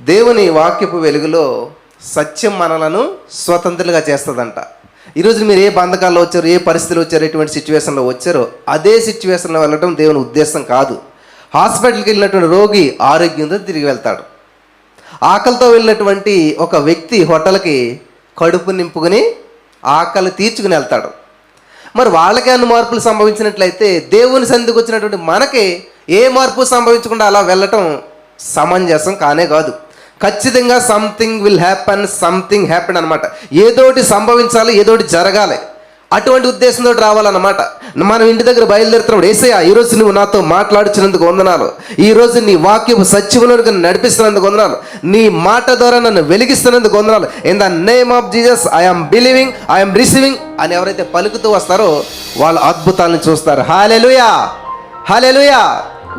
దేవుని వాక్యపు వెలుగులో సత్యం మనలను స్వతంత్రులుగా చేస్తుందంట. ఈరోజు మీరు ఏ బంధకాల్లో వచ్చారు ఏ పరిస్థితిలో వచ్చారు ఎటువంటి సిచ్యువేషన్లో వచ్చారో అదే సిచ్యువేషన్లో వెళ్ళడం దేవుని ఉద్దేశం కాదు. హాస్పిటల్కి వెళ్ళినటువంటి రోగి ఆరోగ్యంతో తిరిగి వెళ్తాడు. ఆకలితో వెళ్ళినటువంటి ఒక వ్యక్తి హోటల్కి కడుపు నింపుకుని ఆకలి తీర్చుకుని వెళ్తాడు. మరి వాళ్ళకే అన్ని మార్పులు సంభవించినట్లయితే దేవుని సంధికి వచ్చినటువంటి మనకి ఏ మార్పు సంభవించకుండా అలా వెళ్ళటం సమంజసం కానే కాదు. ఖచ్చితంగా something will happen something happen అనమాట ఏదోటి సంభవించాలి ఏదోటి జరగాలి. అటువంటి ఉద్దేశంతో రావాలన్నమాట. మనం ఇంటి దగ్గర బయలుదేరుతున్నాడు ఏసయ్యా ఈరోజు నువ్వు నాతో మాట్లాడుచినందుకు వందనాలు. ఈరోజు నీ వాక్యపు సత్యములకు నడిపిస్తున్నందుకు వందనాలు. నీ మాట ద్వారా నన్ను వెలిగిస్తున్నందుకు వందనాలు. In the name of Jesus I'm believing I'm receiving అని ఎవరైతే పలుకుతూ వస్తారో వాళ్ళు అద్భుతాలను చూస్తారు. హాలెలుయా హాలెలుయా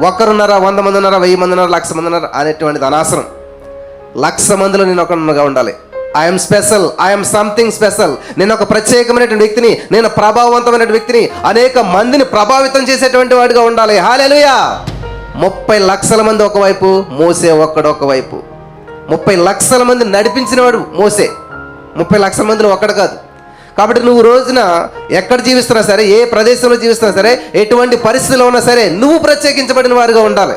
ఒక్కరున్నారా వంద మంది ఉన్నారా వెయ్యి మంది ఉన్నారా లక్ష మంది ఉన్నారా అనేటువంటిది అనవసరం లక్ష మందిలో నేను ఒకనుగా ఉండాలి. I'm special I'm something special నేను ఒక ప్రత్యేకమైనటువంటి వ్యక్తిని నేను ప్రభావవంతమైన వ్యక్తిని అనేక మందిని ప్రభావితం చేసేటువంటి వాడిగా ఉండాలి. హాలెలుయా ముప్పై లక్షల మంది ఒకవైపు మోసే ఒక్కడు ఒకవైపు. ముప్పై లక్షల మంది నడిపించిన వాడు మోసే. ముప్పై లక్షల మందిలో ఒక్కడు కాదు. కాబట్టి నువ్వు రోజున ఎక్కడ జీవిస్తున్నా సరే ఏ ప్రదేశంలో జీవిస్తున్నా సరే ఎటువంటి పరిస్థితిలో ఉన్నా సరే నువ్వు ప్రత్యేకించబడిన వారిగా ఉండాలి.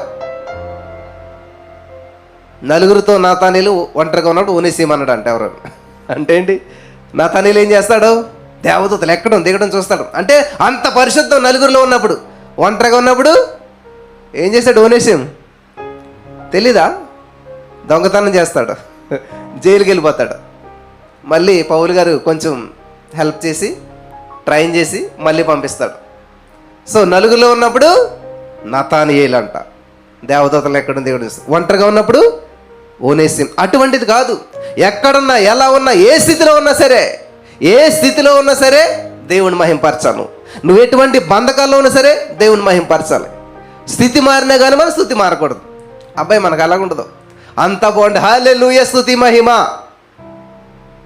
నలుగురితో నాతానీలు ఒంటరిగా ఉన్నప్పుడు ఉనేసేమన్నాడు అంటే ఎవరు? అంటే ఏంటి? నాతానీలు ఏం చేస్తాడు? దేవదూతలు ఎక్కడం దిగడం చూస్తాడు. అంటే అంత పరిశుద్ధం నలుగురిలో ఉన్నప్పుడు ఒంటరిగా ఉన్నప్పుడు ఏం చేశాడు ఓనేసేం? తెలీదా? దొంగతనం చేస్తాడు. జైలుకి వెళ్ళిపోతాడు. మళ్ళీ పౌలు గారు కొంచెం హెల్ప్ చేసి ట్రైన్ చేసి మళ్ళీ పంపిస్తాడు. సో నలుగురిలో ఉన్నప్పుడు నతానియేలంట. దేవదూతలు ఎక్కడ దేవుడు ఒంటరిగా ఉన్నప్పుడు ఓనేసిం అటువంటిది కాదు. ఎక్కడున్నా ఎలా ఉన్నా ఏ స్థితిలో ఉన్నా సరే ఏ స్థితిలో ఉన్నా సరే దేవుని మహింపరచాను నువ్వు ఎటువంటి బంధకాల్లో ఉన్నా సరే దేవుని మహింపరచాలి. స్థితి మారినా కానీ మన స్థుతి మారకూడదు. అబ్బాయి మనకు అలాగ ఉండదు అంతా బాగుంది హాలే లూయ స్థుతి మహిమ.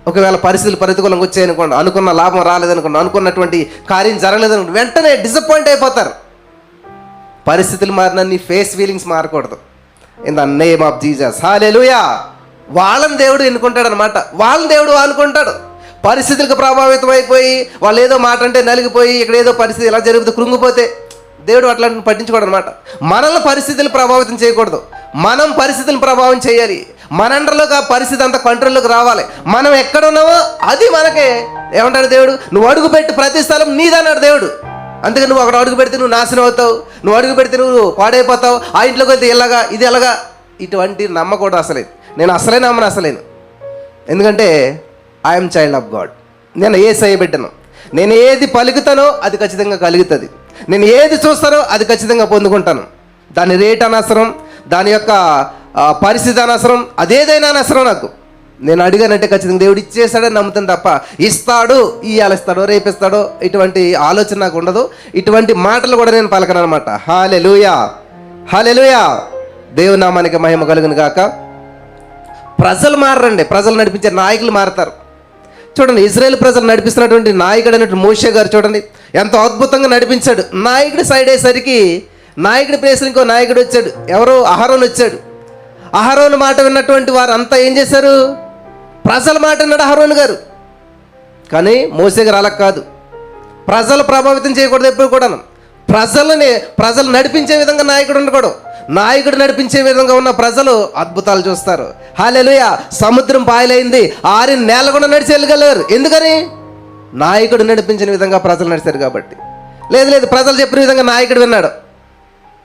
ఒకవేళ పరిస్థితులు ప్రతికూలంగా వచ్చాయనుకోండి అనుకున్న లాభం రాలేదనుకోండి అనుకున్నటువంటి కార్యం జరగలేదనుకోండి వెంటనే డిసప్పాయింట్ అయిపోతారు. పరిస్థితులు మారిన నీ face feelings మారకూడదు. In the name of Jesus hallelujah వాళ్ళని దేవుడు ఎన్నుకుంటాడు అనమాట వాళ్ళని దేవుడు అనుకుంటాడు పరిస్థితులకు ప్రభావితం అయిపోయి వాళ్ళు ఏదో మాట అంటే నలిగిపోయి ఇక్కడ ఏదో పరిస్థితి ఎలా జరుగుతుంది కృంగిపోతే దేవుడు అట్లాంటి పట్టించుకోడు అనమాట మనల్ని పరిస్థితులు ప్రభావితం చేయకూడదు. మనం పరిస్థితులను ప్రభావం చేయాలి. మన అండర్లోకి ఆ పరిస్థితి అంత కంట్రోల్లోకి రావాలి. మనం ఎక్కడ ఉన్నామో అది మనకే. ఏమంటాడు దేవుడు? నువ్వు అడుగు పెట్టి ప్రతి స్థలం నీదన్నాడు దేవుడు. అందుకని నువ్వు అక్కడ అడుగు పెడితే నువ్వు నాశనం అవుతావు. నువ్వు అడుగు పెడితే నువ్వు పాడైపోతావు. ఆ ఇంట్లోకి వెళ్తే ఇలాగా ఇది ఎలాగా? ఇటువంటి నమ్మకూడదు అసలేదు నేను అసలే నమ్మను అసలేను ఎందుకంటే ఐఎమ్ చైల్డ్ ఆఫ్ గాడ్ నేను ఏ సై పెట్టను నేను ఏది పలుకుతానో అది ఖచ్చితంగా కలుగుతుంది. నేను ఏది చూస్తానో అది ఖచ్చితంగా పొందుకుంటాను. దాని రేట్ అనవసరం. దాని యొక్క పరిస్థితి అనవసరం. అదేదైనా అనవసరం నాకు. నేను అడిగానంటే ఖచ్చితంగా దేవుడు ఇచ్చేస్తాడని నమ్ముతాను తప్ప ఇస్తాడు ఇవాళ ఇస్తాడో రేపిస్తాడో ఇటువంటి ఆలోచన నాకు ఉండదు. ఇటువంటి మాటలు కూడా నేను పలకను అనమాట హాలే లూయా హాలే లూయా దేవుని నామానికి మహిమ కలుగును గాక. ప్రజలు మారండి ప్రజలు నడిపించే నాయకులు మారతారు. చూడండి ఇజ్రాయెల్ ప్రజలు నడిపిస్తున్నటువంటి నాయకుడు అనేటువంటి మోషే గారు చూడండి ఎంతో అద్భుతంగా నడిపించాడు. నాయకుడి సైడ్ అయ్యేసరికి నాయకుడి ప్లేస్ ఇంకో నాయకుడు వచ్చాడు. ఎవరో అహరోన్ వచ్చాడు. అహరోన్ మాట విన్నటువంటి వారు అంతా ఏం చేశారు? ప్రజల మాట అన్నాడు హరోన్ గారు. కానీ మోసేకి రాలకు కాదు. ప్రజలు ప్రభావితం చేయకూడదు ఎప్పుడు కూడాను. ప్రజలని ప్రజలు నడిపించే విధంగా నాయకుడు ఉండకూడదు. నాయకుడు నడిపించే విధంగా ఉన్న ప్రజలు అద్భుతాలు చూస్తారు. హాలెలుయ సముద్రం పాయలైంది. ఆరిన నేల కూడా నడిచి వెళ్ళగలరు. ఎందుకని? నాయకుడు నడిపించిన విధంగా ప్రజలు నడిచారు కాబట్టి. లేదు లేదు ప్రజలు చెప్పిన విధంగా నాయకుడు విన్నాడు.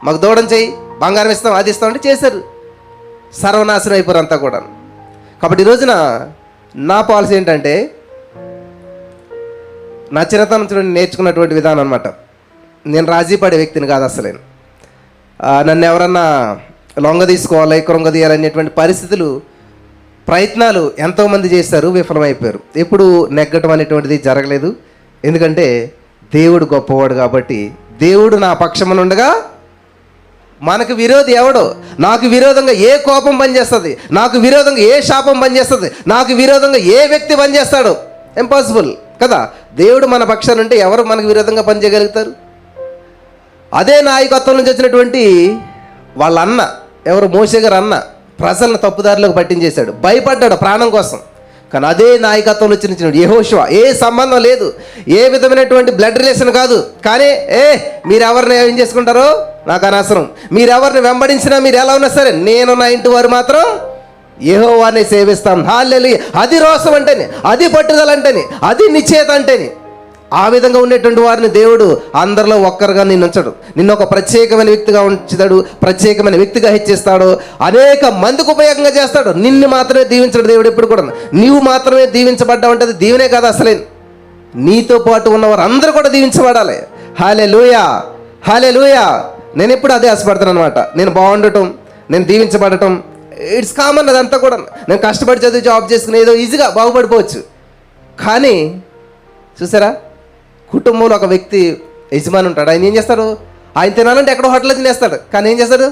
మాకు దూడం చెయ్యి. బంగారం ఇస్తాం అది ఇస్తాం అంటే చేశారు. సర్వనాశనం అయిపోయారు అంతా కూడా కాబట్టి ఈ రోజున నా పాలసీ ఏంటంటే నా చిన్నతనం చూడండి నేర్చుకున్నటువంటి విధానం అనమాట నేను రాజీ పడే వ్యక్తిని కాదు అసలేను నన్ను ఎవరన్నా లొంగ తీసుకోవాలి కృంగ తీయాలనేటువంటి పరిస్థితులు ప్రయత్నాలు ఎంతోమంది చేశారు విఫలమైపోయారు. ఎప్పుడు నెగ్గటం అనేటువంటిది జరగలేదు. ఎందుకంటే దేవుడు గొప్పవాడు కాబట్టి దేవుడు నా పక్షమునుండగా మనకు విరోధి ఎవడు? నాకు విరోధంగా ఏ కోపం పనిచేస్తుంది? నాకు విరోధంగా ఏ శాపం పనిచేస్తుంది? నాకు విరోధంగా ఏ వ్యక్తి పనిచేస్తాడు? ఇంపాసిబుల్ కదా? దేవుడు మన పక్షాన ఉంటే ఎవరు మనకు విరోధంగా పనిచేయగలుగుతారు? అదే నాయకత్వం నుంచి వచ్చినటువంటి వాళ్ళ అన్న ఎవరు? మోసే గారు అన్న ప్రజలను తప్పుదారిలోకి పట్టించేశాడు. భయపడ్డాడు ప్రాణం కోసం. కానీ అదే నాయకత్వంలో వచ్చిన యహోశివ ఏ సంబంధం లేదు. ఏ విధమైనటువంటి బ్లడ్ రిలేషన్ కాదు. కానీ ఏ మీరు ఎవరిని ఏం చేసుకుంటారో? నాకు అనవసరం. మీరు ఎవరిని వెంబడించినా మీరు ఎలా ఉన్నా సరే నేను నా ఇంటి వారు మాత్రం యెహోవాని సేవిస్తాం హాల్లెలి అది రోసం అంటేనే అది పట్టుదల అంటేనే అది నిశ్చేత అంటేనే. ఆ విధంగా ఉండేటువంటి వారిని దేవుడు అందరిలో ఒక్కరుగా నిన్ను ఉంచడు నిన్ను ఒక ప్రత్యేకమైన వ్యక్తిగా ఉంచుతాడు ప్రత్యేకమైన వ్యక్తిగా హెచ్చిస్తాడు అనేక మందికి ఉపయోగంగా చేస్తాడు. నిన్ను మాత్రమే దీవించడు దేవుడు ఎప్పుడు కూడా. నీవు మాత్రమే దీవించబడ్డావు అంటే అది దీవెనే కాదు అసలే. నీతో పాటు ఉన్నవారు అందరూ కూడా దీవించబడాలి. హాలే లూయా హాలే లూయా నేను ఎప్పుడు అదే ఆశపడతాను అనమాట నేను బాగుండటం నేను దీవించబడటం ఇట్స్ కామన్ అదంతా కూడా. నేను కష్టపడి చదివి జాబ్ చేసుకుని ఏదో ఈజీగా బాగుపడిపోవచ్చు. కానీ చూసారా? కుటుంబంలో ఒక వ్యక్తి యజమాని ఉంటాడు. ఆయన ఏం చేస్తాడు? ఆయన తినాలంటే ఎక్కడో హోటల్లో తినేస్తాడు. కానీ ఏం చేస్తాడు?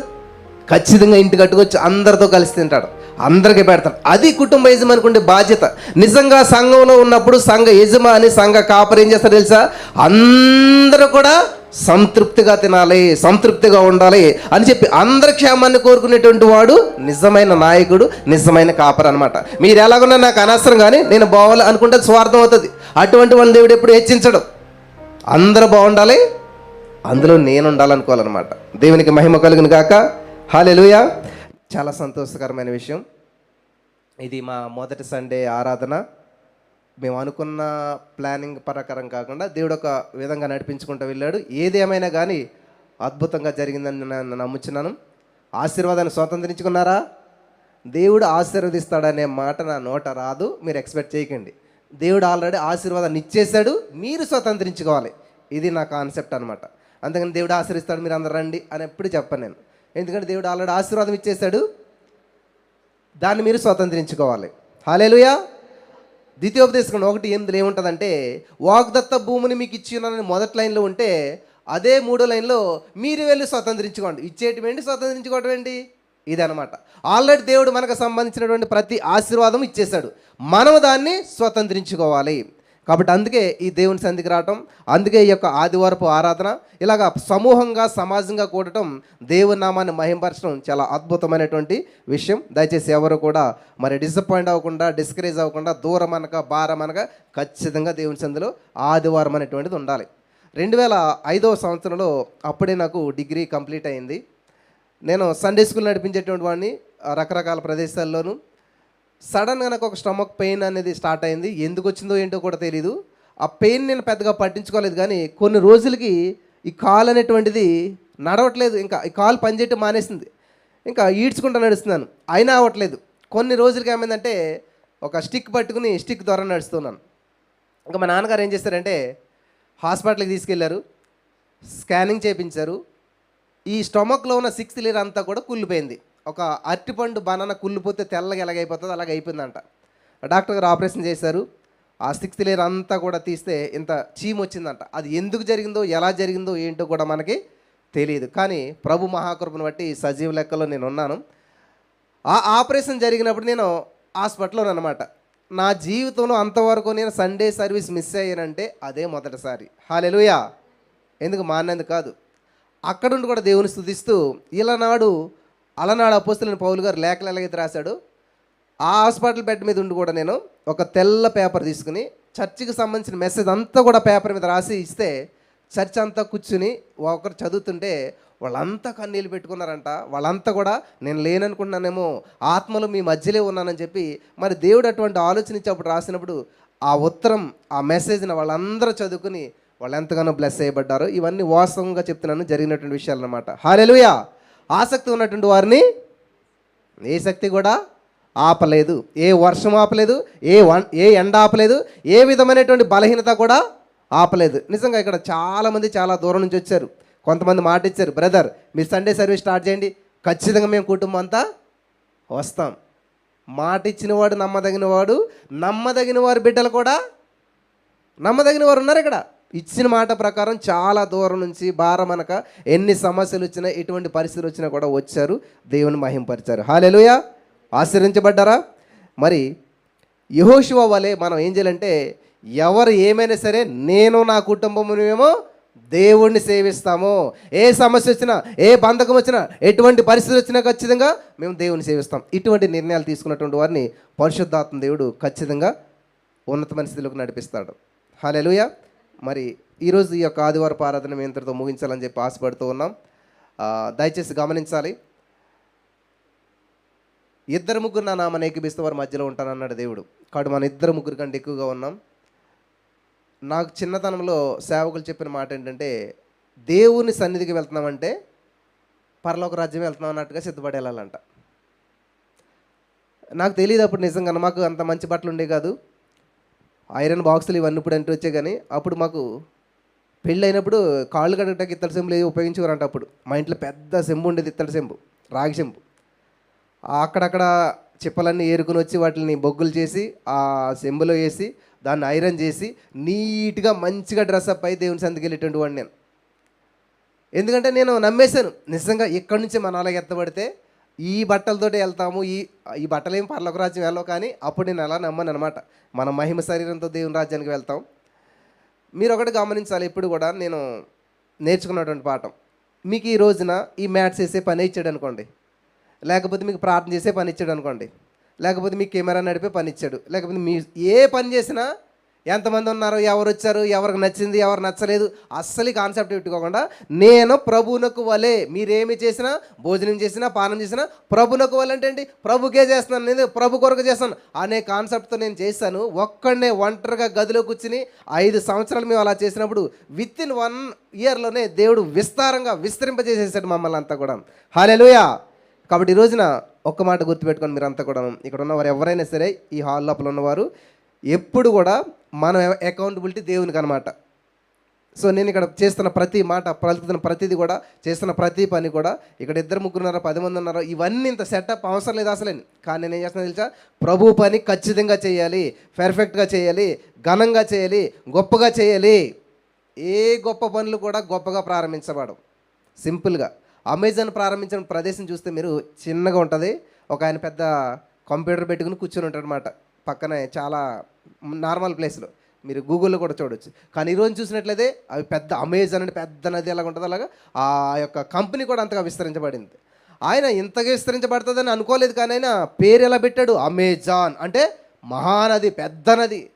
ఖచ్చితంగా ఇంటి కట్టుకొచ్చి అందరితో కలిసి తింటాడు. అందరికీ పెడతాడు. అది కుటుంబ యజమానికి ఉండే బాధ్యత. నిజంగా సంఘంలో ఉన్నప్పుడు సంఘ యజమాని సంఘ కాపరి ఏం చేస్తాడు తెలుసా? అందరూ కూడా సంతృప్తిగా తినాలి సంతృప్తిగా ఉండాలి అని చెప్పి అందరి క్షేమాన్ని కోరుకునేటువంటి వాడు నిజమైన నాయకుడు నిజమైన కాపర్ అనమాట మీరు ఎలాగున్నా నాకు అనవసరం కానీ నేను బావాలి అనుకుంటే స్వార్థం అవుతుంది. అటువంటి వాళ్ళని దేవుడు ఎప్పుడు హెచ్చించడం. అందరూ బాగుండాలి. అందులో నేను ఉండాలనుకోవాలన్నమాట దేవునికి మహిమ కలుగును కాక హాలెలుయ చాలా సంతోషకరమైన విషయం. ఇది మా మొదటి సండే ఆరాధన. మేము అనుకున్న ప్లానింగ్ ప్రకారం కాకుండా దేవుడు ఒక విధంగా నడిపించుకుంటూ వెళ్ళాడు. ఏదేమైనా కానీ అద్భుతంగా జరిగిందని నేను నమ్ముచున్నాను. ఆశీర్వాదాన్ని స్వతంత్రించుకున్నారా? దేవుడు ఆశీర్వదిస్తాడనే మాట నా నోట రాదు. మీరు ఎక్స్పెక్ట్ చేయకండి. దేవుడు ఆల్రెడీ ఆశీర్వాదాన్ని ఇచ్చేశాడు మీరు స్వతంత్రించుకోవాలి. ఇది నా కాన్సెప్ట్ అనమాట అందుకని దేవుడు ఆశ్రయిస్తాడు మీరు అందరు రండి అని ఎప్పుడు చెప్పను నేను. ఎందుకంటే దేవుడు ఆల్రెడీ ఆశీర్వాదం ఇచ్చేశాడు దాన్ని మీరు స్వతంత్రించుకోవాలి. హాలేలుయా ద్వితీయోపదేశం ఒకటి ఎనిమిదిలో ఏముంటుందంటే వాగ్దత్త భూమిని మీకు ఇచ్చినానని మొదటి లైన్లో ఉంటే అదే మూడో లైన్లో మీరు వెళ్ళి స్వతంత్రించుకోండి. ఇచ్చేటమేంటి స్వతంత్రించుకోవటం ఏంటి? ఇదనమాట ఆల్రెడీ దేవుడు మనకు సంబంధించినటువంటి ప్రతి ఆశీర్వాదం ఇచ్చేశాడు. మనం దాన్ని స్వతంత్రించుకోవాలి. కాబట్టి అందుకే ఈ దేవుని సంధికి రావటం అందుకే ఈ యొక్క ఆదివారపు ఆరాధన ఇలాగా సమూహంగా సమాజంగా కూడటం దేవుని నామాన్ని మహింపరచడం చాలా అద్భుతమైనటువంటి విషయం. దయచేసి ఎవరు కూడా మరి డిసప్పాయింట్ అవ్వకుండా డిస్కరేజ్ అవ్వకుండా దూరం అనక భారం అనక ఖచ్చితంగా దేవుని సంధిలో ఆదివారం అనేటువంటిది ఉండాలి. రెండు వేల ఐదవ సంవత్సరంలో అప్పుడే నాకు డిగ్రీ కంప్లీట్ అయింది. నేను సండే స్కూల్ నడిపించేటువంటి వాడిని రకరకాల ప్రదేశాల్లోనూ. సడన్గా నాకు ఒక స్టమక్ పెయిన్ అనేది స్టార్ట్ అయింది. ఎందుకు వచ్చిందో ఏంటో కూడా తెలియదు ఆ పెయిన్ నేను పెద్దగా పట్టించుకోలేదు కానీ కొన్ని రోజులకి ఈ కాల్ అనేటువంటిది నడవట్లేదు. ఇంకా ఈ కాల్ పనిచేయటం మానేసింది. ఇంకా ఈడ్చుకుంటూ నడుస్తున్నాను. అయినా అవ్వట్లేదు. కొన్ని రోజులకి ఏమైందంటే ఒక స్టిక్ పట్టుకుని స్టిక్ ద్వారా నడుస్తున్నాను. ఇంకా మా నాన్నగారు ఏం చేస్తారంటే హాస్పిటల్కి తీసుకెళ్ళారు. స్కానింగ్ చేయించారు. ఈ స్టొమక్లో ఉన్న సిక్స్త్ లేయర్ అంతా కూడా కుళ్ళిపోయింది. ఒక అరటిపండు బనానా కుళ్ళిపోతే తెల్లగా ఎలాగైపోతుందో అలాగ అయిపోయిందంట. డాక్టర్ గారు ఆపరేషన్ చేశారు. ఆ సిక్స్త్ లేయర్ అంతా కూడా తీస్తే ఇంత చీమ్ వచ్చిందంట. అది ఎందుకు జరిగిందో ఎలా జరిగిందో ఏంటో కూడా మనకి తెలియదు. కానీ ప్రభు మహాకృపను బట్టి సజీవ లెక్కలో నేను ఉన్నాను. ఆ ఆపరేషన్ జరిగినప్పుడు నేను హాస్పిటల్లో అనమాట నా జీవితంలో అంతవరకు నేను సండే సర్వీస్ మిస్ అయ్యానంటే అదే మొదటిసారి. హాలెలుయా! ఎందుకు మానేందుకు కాదు. అక్కడుండి కూడా దేవుని స్థుతిస్తూ ఇలానాడు అలనాడు అపోస్తులని పౌలు గారు లేఖలు ఎలాగైతే రాశాడు ఆ హాస్పిటల్ బెడ్ మీద ఉండి కూడా నేను ఒక తెల్ల పేపర్ తీసుకుని చర్చికి సంబంధించిన మెసేజ్ అంతా కూడా పేపర్ మీద రాసి ఇస్తే చర్చ్ అంతా కూర్చుని ఒకరు చదువుతుంటే వాళ్ళంతా కన్నీళ్ళు పెట్టుకున్నారంట. వాళ్ళంతా కూడా నేను లేననుకున్నానేమో ఆత్మలు మీ మధ్యలో ఉన్నానని చెప్పి మరి దేవుడు అటువంటి ఆలోచన ఇచ్చేప్పుడు రాసినప్పుడు ఆ ఉత్తరం ఆ మెసేజ్ని వాళ్ళందరూ చదువుకుని వాళ్ళు ఎంతగానో బ్లెస్ చేయబడ్డారు ఇవన్నీ వాస్తవంగా చెప్తున్నాను జరిగినటువంటి విషయాలు అనమాట హాలెలుయా ఆసక్తి ఉన్నటువంటి వారిని ఏ శక్తి కూడా ఆపలేదు. ఏ వర్షం ఆపలేదు ఏ వన్ ఏ ఎండ ఆపలేదు ఏ విధమైనటువంటి బలహీనత కూడా ఆపలేదు. నిజంగా ఇక్కడ చాలామంది చాలా దూరం నుంచి వచ్చారు. కొంతమంది మాట ఇచ్చారు బ్రదర్ మీరు సండే సర్వీస్ స్టార్ట్ చేయండి. ఖచ్చితంగా మేము కుటుంబం అంతా వస్తాం. మాట ఇచ్చిన వాడు నమ్మదగిన వాడు నమ్మదగిన వారి బిడ్డలు కూడా నమ్మదగిన వారు ఉన్నారు ఇక్కడ. ఇచ్చిన మాట ప్రకారం చాలా దూరం నుంచి భారం అనక ఎన్ని సమస్యలు వచ్చినా ఎటువంటి పరిస్థితులు వచ్చినా కూడా వచ్చారు. దేవుని మహింపరిచారు హాలెలుయ ఆశ్రయించబడ్డారా మరి యహోశివ వలె మనం ఏం చేయాలంటే ఎవరు ఏమైనా సరే నేను నా కుటుంబమునేమో దేవుణ్ణి సేవిస్తాము. ఏ సమస్య వచ్చినా ఏ బంధకం వచ్చినా ఎటువంటి పరిస్థితి వచ్చినా ఖచ్చితంగా మేము దేవుని సేవిస్తాం. ఇటువంటి నిర్ణయాలు తీసుకున్నటువంటి వారిని పరిశుద్ధాత్మ దేవుడు ఖచ్చితంగా ఉన్నతమైన స్థితిలోకి నడిపిస్తాడు. హాలెలుయా మరి ఈరోజు ఈ యొక్క ఆదివారపు ఆరాధన మేము ఇంతటితో ముగించాలని చెప్పి ఆశపడుతూ ఉన్నాం. దయచేసి గమనించాలి. ఇద్దరు ముగ్గురు నా నామని ఏకీపిస్తే వారి మధ్యలో ఉంటానన్నాడు దేవుడు. కాబట్టి మన ఇద్దరు ముగ్గురు కంటే ఎక్కువగా ఉన్నాం. నాకు చిన్నతనంలో సేవకులు చెప్పిన మాట ఏంటంటే దేవుని సన్నిధికి వెళ్తున్నామంటే పరలోక రాజ్యం వెళ్తున్నాం అన్నట్టుగా సిద్ధపడి వెళ్ళాలంట నాకు తెలియదు అప్పుడు నిజంగా మాకు అంత మంచి బట్టలు ఉండే కాదు. ఐరన్ బాక్సులు ఇవన్నీ ఇప్పుడు అంటే వచ్చాయి కానీ అప్పుడు మాకు పెళ్ళి అయినప్పుడు కాళ్ళు కడగటానికి ఇత్తడి సెంబులు ఏవి ఉపయోగించేవారంట అప్పుడు. మా ఇంట్లో పెద్ద సెంబు ఉండేది ఇత్తడి సెంబు రాగి సెంబు. అక్కడక్కడ చిప్పలన్నీ ఏరుకుని వచ్చి వాటిని బొగ్గులు చేసి ఆ సెంబులో వేసి దాన్ని ఐరన్ చేసి నీట్గా మంచిగా డ్రెస్అప్ అయి దేవుని సందికి వెళ్ళేటువంటి వాడిని నేను. ఎందుకంటే నేను నమ్మేశాను. నిజంగా ఇక్కడి నుంచి మన అలాగ ఎత్తబడితే ఈ బట్టలతోటి వెళ్తాము ఈ ఈ బట్టలు ఏం పర్లోక రాజ్యం వెళ్ళవు కానీ అప్పుడు నేను అలా నమ్మను అనమాట మన మహిమ శరీరంతో దేవుని రాజ్యానికి వెళ్తాం. మీరు ఒకటి గమనించాలి ఇప్పుడు కూడా నేను నేర్చుకున్నటువంటి పాఠం. మీకు ఈ రోజున ఈ మ్యాట్స్ వేసే పని ఇచ్చాడు అనుకోండి. లేకపోతే మీకు ప్రార్థన చేసే పని ఇచ్చాడు అనుకోండి. లేకపోతే మీకు కెమెరా నడిపే పని ఇచ్చాడు. లేకపోతే మీ ఏ పని చేసినా ఎంతమంది ఉన్నారు? ఎవరు వచ్చారు? ఎవరికి నచ్చింది? ఎవరు నచ్చలేదు? అస్సలు కాన్సెప్ట్ పెట్టుకోకుండా నేను ప్రభువునకు వలే మీరేమి చేసినా భోజనం చేసినా పానం చేసినా ప్రభునకు వలె అంటే ఏంటి? ప్రభుకే చేస్తున్నాను నేను ప్రభు కొరకు చేస్తాను అనే కాన్సెప్ట్తో నేను చేశాను. ఒక్కడనే ఒంటరిగా గదిలో కూర్చుని ఐదు సంవత్సరాలు మేము అలా చేసినప్పుడు విత్ ఇన్ వన్ ఇయర్లోనే దేవుడు విస్తారంగా విస్తరింపజేసేసాడు మమ్మల్ని అంతా కూడా. హాలెలుయా! కాబట్టి ఈ రోజున ఒక్క మాట గుర్తుపెట్టుకొని మీరంతా కూడా ఇక్కడ ఉన్నవారు ఎవరైనా సరే ఈ హాల్ లోపల ఉన్నవారు ఎప్పుడు కూడా మన అకౌంటబిలిటీ దేవునికి అనమాట సో నేను ఇక్కడ చేస్తున్న ప్రతి మాట పలుకుతున్న ప్రతిది కూడా చేస్తున్న ప్రతి పని కూడా ఇక్కడ ఇద్దరు ముగ్గురు ఉన్నారో పది మంది ఉన్నారో ఇవన్నీ ఇంత సెటప్ అవసరం లేదు అసలే. కానీ నేను ఏం చేస్తున్నా తెలుసా? ప్రభు పని ఖచ్చితంగా చేయాలి పెర్ఫెక్ట్గా చేయాలి ఘనంగా చేయాలి గొప్పగా చేయాలి. ఏ గొప్ప పనులు కూడా గొప్పగా ప్రారంభించబడవు. సింపుల్గా అమెజాన్ ప్రారంభించిన ప్రదేశం చూస్తే మీరు చిన్నగా ఉంటుంది. ఒక ఆయన పెద్ద కంప్యూటర్ పెట్టుకుని కూర్చొని ఉంటాడు అనమాట పక్కనే చాలా నార్మల్ ప్లేస్లో. మీరు గూగుల్లో కూడా చూడొచ్చు. కానీ ఈరోజు చూసినట్లయితే అవి పెద్ద అమెజాన్ అంటే పెద్ద నది ఎలాగ ఉంటుంది అలాగా ఆ యొక్క కంపెనీ కూడా అంతగా విస్తరించబడింది. ఆయన ఇంతగా విస్తరించబడుతుందని అనుకోలేదు కానీ ఆయన పేరు ఎలా పెట్టాడు? అమెజాన్. అంటే మహానది పెద్ద నది.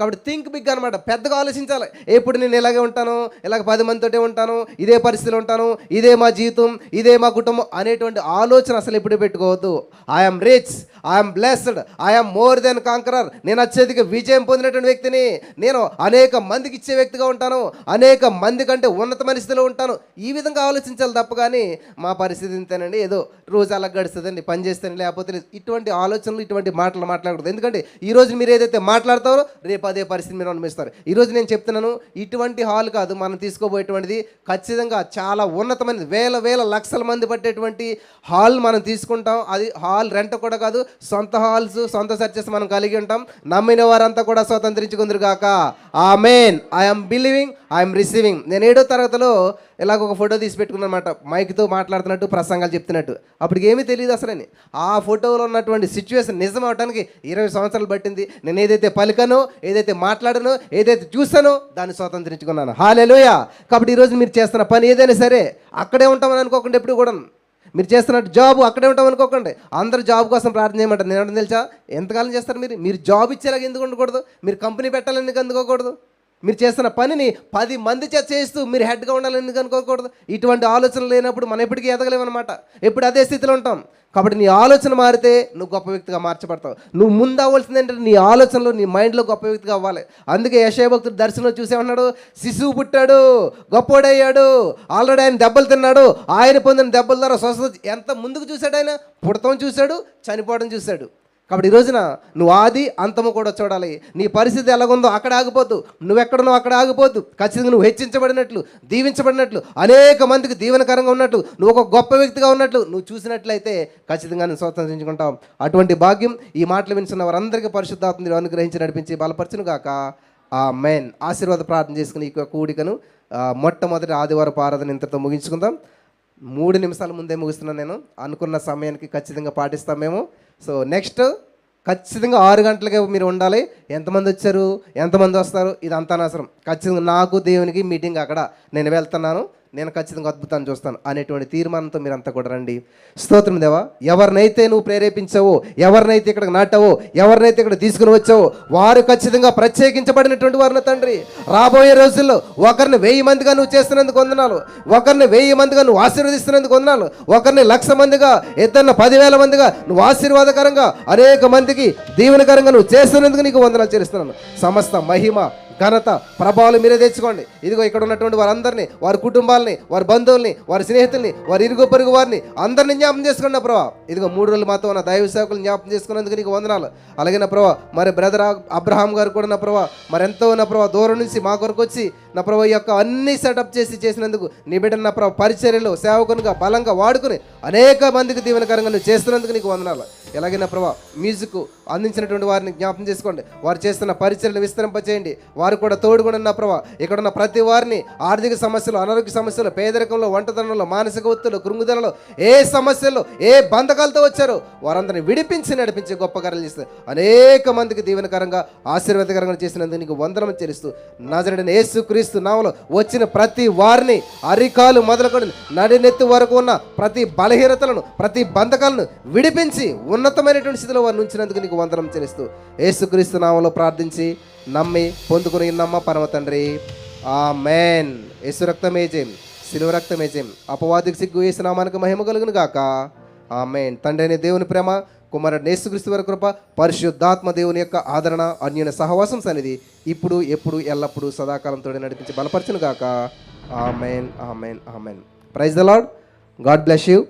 కాబట్టి థింక్ బిగ్ అనమాట పెద్దగా ఆలోచించాలి. ఎప్పుడు నేను ఇలాగే ఉంటాను? ఇలాగ పది మందితోటే ఉంటాను? ఇదే పరిస్థితిలో ఉంటాను? ఇదే మా జీవితం? ఇదే మా కుటుంబం? అనేటువంటి ఆలోచన అసలు ఎప్పుడు పెట్టుకోవద్దు. I'm rich I'm blessed I'm more than conqueror నేను అత్యధిక విజయం పొందినటువంటి వ్యక్తిని. నేను అనేక మందికి ఇచ్చే వ్యక్తిగా ఉంటాను. అనేక మంది కంటే ఉన్నతమైన స్థితిలో ఉంటాను. ఈ విధంగా ఆలోచించాలి తప్ప కానీ మా పరిస్థితి ఇంతేనండి. ఏదో రోజు అలా గడుస్తుందండి. పని చేస్తాను లేకపోతే ఇటువంటి ఆలోచనలు ఇటువంటి మాటలు మాట్లాడకూడదు. ఎందుకంటే ఈరోజు మీరు ఏదైతే మాట్లాడతారో రేపు అదే పరిస్థితి మీరు అనుభవిస్తారు. ఈరోజు నేను చెప్తున్నాను ఇటువంటి హాల్ కాదు మనం తీసుకోబోయేటువంటిది ఖచ్చితంగా చాలా ఉన్నతమైనది వేల వేల లక్షల మంది పట్టేటువంటి హాల్ మనం తీసుకుంటాం. అది హాల్ రెంట్ కూడా కాదు సొంత హాల్స్ సొంత సర్చెస్ మనం కలిగి ఉంటాం. నమ్మిన వారంతా కూడా స్వతంత్రించుకుందరు కాక amen I'm believing I'm receiving నేను ఏడో తరగతిలో ఇలాగ ఒక ఫోటో తీసి పెట్టుకున్నమాట మైక్తో మాట్లాడుతున్నట్టు ప్రసంగాలు చెప్తున్నట్టు. అప్పటికి ఏమీ తెలియదు అసలని. ఆ ఫోటోలో ఉన్నటువంటి సిచ్యువేషన్ నిజం అవడానికి ఇరవై సంవత్సరాలు పట్టింది. నేను ఏదైతే పలికనో ఏదైతే మాట్లాడనో ఏదైతే చూసానో దాన్ని స్వతంత్రించుకున్నాను. హాలేలోయ! కాబట్టి ఈరోజు మీరు చేస్తున్న పని ఏదైనా సరే అక్కడే ఉంటామని అనుకోకుండా ఎప్పుడు కూడా మీరు చేస్తున్నట్టు జాబ్ అక్కడే ఉంటాం అనుకోకండి. అందరు జాబ్ కోసం ప్రార్థన చేయమంటారు. నేను తెలుసా? ఎంతకాలం చేస్తారు మీరు? మీరు జాబ్ ఇచ్చేలాగా ఎందుకు ఉండకూడదు? మీరు కంపెనీ పెట్టాలని ఎందుకు అందుకోకూడదు? మీరు చేస్తున్న పనిని పది మంది చేత చేస్తూ మీరు హెడ్గా ఉండాలని అనుకోకూడదు? ఇటువంటి ఆలోచనలు లేనప్పుడు మనం ఎప్పటికీ ఎదగలేమన్నమాట. ఎప్పుడు అదే స్థితిలో ఉంటాం. కాబట్టి నీ ఆలోచన మారితే నువ్వు గొప్ప వ్యక్తిగా మార్చబడతావు. నువ్వు ముందు అవ్వాల్సింది ఏంటంటే నీ ఆలోచనలో నీ మైండ్లో గొప్ప వ్యక్తిగా అవ్వాలి. అందుకే యశయభక్తుడు దర్శనంలో చూసేమన్నాడు శిశువు పుట్టాడు గొప్పోడయ్యాడు ఆల్రెడీ ఆయన దెబ్బలు తిన్నాడు. ఆయన పొందిన దెబ్బల ద్వారా స్వస్థత ఎంత ముందుకు చూశాడు ఆయన? పుడతాం చూశాడు చనిపోవడం చూశాడు. కాబట్టి ఈ రోజున నువ్వు ఆది అంతము కూడా చూడాలి. నీ పరిస్థితి ఎలాగుందో అక్కడ ఆగిపోద్దు. నువ్వు అక్కడ ఆగిపోద్దు. ఖచ్చితంగా నువ్వు హెచ్చించబడినట్లు దీవించబడినట్లు అనేక మందికి దీవెనకరంగా ఉన్నట్లు నువ్వు ఒక గొప్ప వ్యక్తిగా ఉన్నట్లు నువ్వు చూసినట్లయితే ఖచ్చితంగా నేను స్వతంత్రించుకుంటాం అటువంటి భాగ్యం ఈ మాటలు వినిచిన వారందరికీ పరిశుద్ధాత్మని అనుగ్రహించి నడిపించి బలపరచును గాక ఆ మెయిన్ ఆశీర్వాద ప్రార్థన చేసుకుని ఈ యొక్క కూడికను మొట్టమొదటి ఆదివారం ఆరాధన ఇంతతో ముగించుకుందాం. మూడు నిమిషాల ముందే ముగిస్తున్నాను నేను. అనుకున్న సమయానికి ఖచ్చితంగా పాటిస్తాం మేము. సో నెక్స్ట్ ఖచ్చితంగా ఆరు గంటలకే మీరు ఉండాలి. ఎంతమంది వచ్చారు? ఎంతమంది వస్తారు? ఇదంతా అనవసరం. ఖచ్చితంగా నాకు దేవునికి మీటింగ్ అక్కడ. నేను వెళ్తున్నాను. నేను ఖచ్చితంగా అద్భుతాన్ని చూస్తాను అనేటువంటి తీర్మానంతో మీరంతా కూడా రండి. స్తోత్రం దేవా ఎవరినైతే నువ్వు ప్రేరేపించావో ఎవరినైతే ఇక్కడికి నాటావో ఎవరినైతే ఇక్కడ తీసుకుని వచ్చావో వారు ఖచ్చితంగా ప్రత్యేకించబడినటువంటి వారిని తండ్రి. రాబోయే రోజుల్లో ఒకరిని వెయ్యి మందిగా నువ్వు చేస్తున్నందుకు వందనాలు. ఒకరిని వెయ్యి మందిగా నువ్వు ఆశీర్వదిస్తున్నందుకు వందనాలు. ఒకరిని లక్ష మందిగా ఇద్దరిని పదివేల మందిగా నువ్వు ఆశీర్వాదకరంగా అనేక మందికి దీవెనకరంగా నువ్వు చేస్తున్నందుకు నీకు వందనాలు చేస్తున్నాను సమస్త మహిమ ఘనత ప్రభావాలు మీరే తెచ్చుకోండి. ఇదిగో ఇక్కడ ఉన్నటువంటి వారందరినీ వారి కుటుంబాలని వారి బంధువుల్ని వారి స్నేహితుల్ని వారి ఇరుగు పొరుగు వారిని అందరిని జ్ఞాపం చేసుకోండి నా ప్రభా. ఇదిగో మూడు రోజులు మాతో ఉన్న దైవ సేవకులు జ్ఞాపం చేసుకున్నందుకు నీకు వందనాలు. అలాగే నా ప్రభా మరి బ్రదర్ అబ్రహాం గారు కూడా నా ప్రభా మరి ఎంతో నా ప్రభా దూరం నుంచి మా కొరకు వచ్చి నా ప్రభా యొక్క అన్ని సెటప్ చేసి చేసినందుకు నీ బిడ్డ నా ప్రభా పరిచర్యలు సేవకునిగా బలంగా వాడుకుని అనేక మందికి దీవెనకరంగా నువ్వు చేస్తున్నందుకు నీకు వందనాలు. ఎలాగే నా ప్రభా మ్యూజిక్ అందించినటువంటి వారిని జ్ఞాపం చేసుకోండి. వారు చేస్తున్న పరిచయలను విస్తరింపచేయండి. వారు వారు కూడా తోడుగా ఉన్న ప్రభా. ఇక్కడ ఉన్న ప్రతి వారిని ఆర్థిక సమస్యలు అనారోగ్య సమస్యలు పేదరికంలో వంటతనంలో మానసిక ఒత్తులు కృంగుదలలో ఏ సమస్యలు ఏ బంధకాలతో వచ్చారో వారందరిని విడిపించి నడిపించి గొప్ప కార్యాలు చేస్తారు అనేక మందికి దీవెనకరంగా ఆశీర్వాదకరంగా చేసినందుకు నీకు వందనం చెల్లిస్తూ నజరడిన ఏసుక్రీస్తు నామలో వచ్చిన ప్రతి వారిని అరికాలు మొదలుకొని నడినెత్తి వరకు ఉన్న ప్రతి బలహీనతలను ప్రతి బంధకాలను విడిపించి ఉన్నతమైనటువంటి స్థితిలో వారిని ఉంచినందుకు నీకు వందనం చెల్లిస్తూ యేసుక్రీస్తు నామంలో ప్రార్థించి నమ్మి పొందుకుని నమ్మ పరమ తండ్రి ఆ మేన్ యేసు రక్తమే జయం. శిలువ రక్తమే జయం. అపవాదికి సిగ్గు వేసిన నామానికి మహిమ కలుగును గాక. ఆ మేన్ తండ్రి దేవుని ప్రేమ కుమారుడు నేసుక్రీస్తు వారి కృప పరిశుద్ధాత్మ దేవుని యొక్క ఆదరణ అన్యున సహవాసం సన్నిధి ఇప్పుడు ఎప్పుడు ఎల్లప్పుడూ సదాకాలంతో నడిపించి బలపరచును గాక. ఆ మేన్ amen amen praise the Lord God bless you.